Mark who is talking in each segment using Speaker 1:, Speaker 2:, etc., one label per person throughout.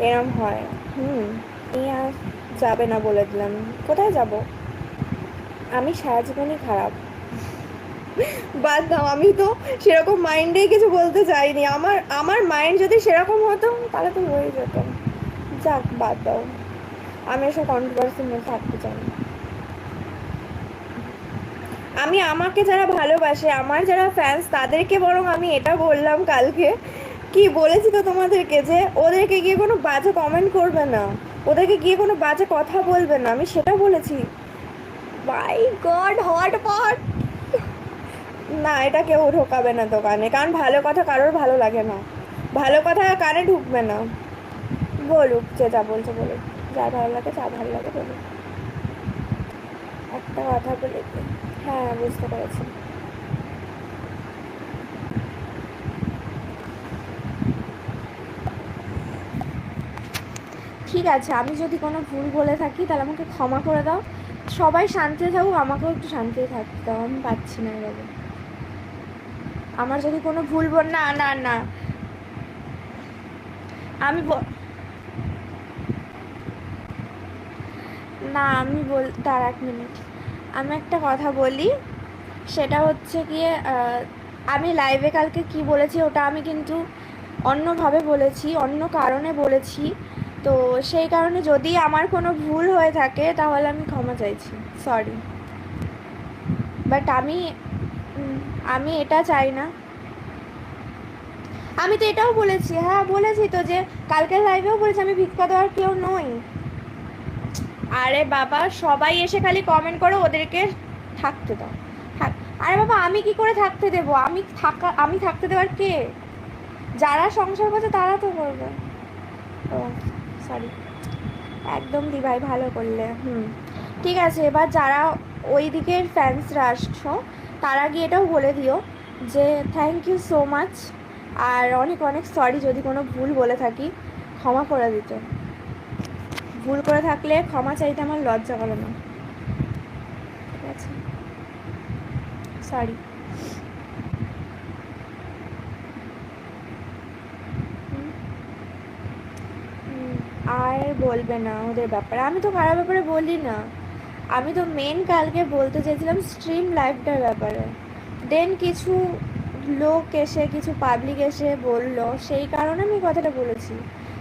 Speaker 1: এরম হয়। হুম নিয়ে আর যাবে না বলে দিলাম। কোথায় যাব? আমি সারা জীবনই খারাপ। বাদ দাও, আমি তো সেরকম মাইন্ডেই কিছু বলতে চাইনি। আমার আমার মাইন্ড যদি সেরকম হতো, তাহলে তো হয়ে যেত। যাক, বাদ দাও। আমি এসব কন্ট্রোভার্সির মধ্যে থাকতে চাই। আমি আমাকে যারা ভালোবাসে, আমার যারা ফ্যান্স তাদেরকে বরং আমি এটা বললাম কালকে কি বলেছি তো তোমাদেরকে যে ওদেরকে গিয়ে কোনো বাজে কমেন্ট করবে না? ওদেরকে গিয়ে কোনো বাজে কথা বলবে না, আমি সেটা বলেছি। বাই গড হট পট না, এটা কেউ ঢোকাবে না দোকানে, কারণ ভালো কথা কারোর ভালো লাগে না। ভালো কথা কানে ঢুকবে না। বলুক, যে যা বলছে বলুক, যা ভালো লাগে, যা ভালো লাগে বলুক। একটা কথা বলে হ্যাঁ বুঝতে পেরেছি। ঠিক আছে, আমি যদি কোনো ভুল বলে থাকি তাহলে আমাকে ক্ষমা করে দাও। সবাই শান্তিতে থাকুক, আমাকেও একটু শান্তিতে থাকতে দাও আমি পাচ্ছি না এভাবে। আমার যদি কোনো ভুল বল না না না। আমি না, আমি বল তার এক মিনিট আমি একটা কথা বলি, সেটা হচ্ছে গিয়ে আমি লাইভে কালকে কি বলেছি ওটা আমি কিন্তু অন্যভাবে বলেছি, অন্য কারণে বলেছি। তো সেই কারণে যদি আমার কোনো ভুল হয়ে থাকে, তাহলে আমি ক্ষমা চাইছি। সরি বাট আমি আমি এটা চাই না। আমি তো এটাও বলেছি হ্যাঁ বলেছি তো যে কালকের লাইভেও বলেছি, আমি ভিক্ষা দেওয়ার কেউ নই। আরে বাবা, সবাই এসে খালি কমেন্ট করে, ওদেরকে থাকতে দাও। আরে বাবা, আমি কি করে থাকতে দেবো? আমি থাকা, আমি থাকতে দেওয়ার কে? যারা সংসার করছে, তারা তো করবে। ও। সরি একদম দিভাই ভালো করলে, হুম। ঠিক আছে, এবার যারা ওই দিকের ফ্যান্সরা আসছো, তারা গিয়ে এটাও বলে দিও যে থ্যাংক ইউ সো মাচ আর অনেক অনেক সরি যদি কোনো ভুল বলে থাকি, ক্ষমা করে দিতে। ভুল করে থাকলে ক্ষমা চাইতে আমার লজ্জা করে না। ঠিক আছে? সরি আর বলবে না ওদের ব্যাপারে। আমি তো খারাপ ব্যাপারে বলি না। আমি তো মেন কালকে বলতে চেয়েছিলাম স্ট্রিম লাইফটার ব্যাপারে। দেন কিছু লোক এসে, কিছু পাবলিক এসে বলল, সেই কারণে আমি কথাটা বলেছি।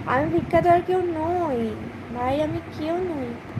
Speaker 1: আমি ভিক্ষা আর কেউ নই। ভাই, আমি কেউ নই।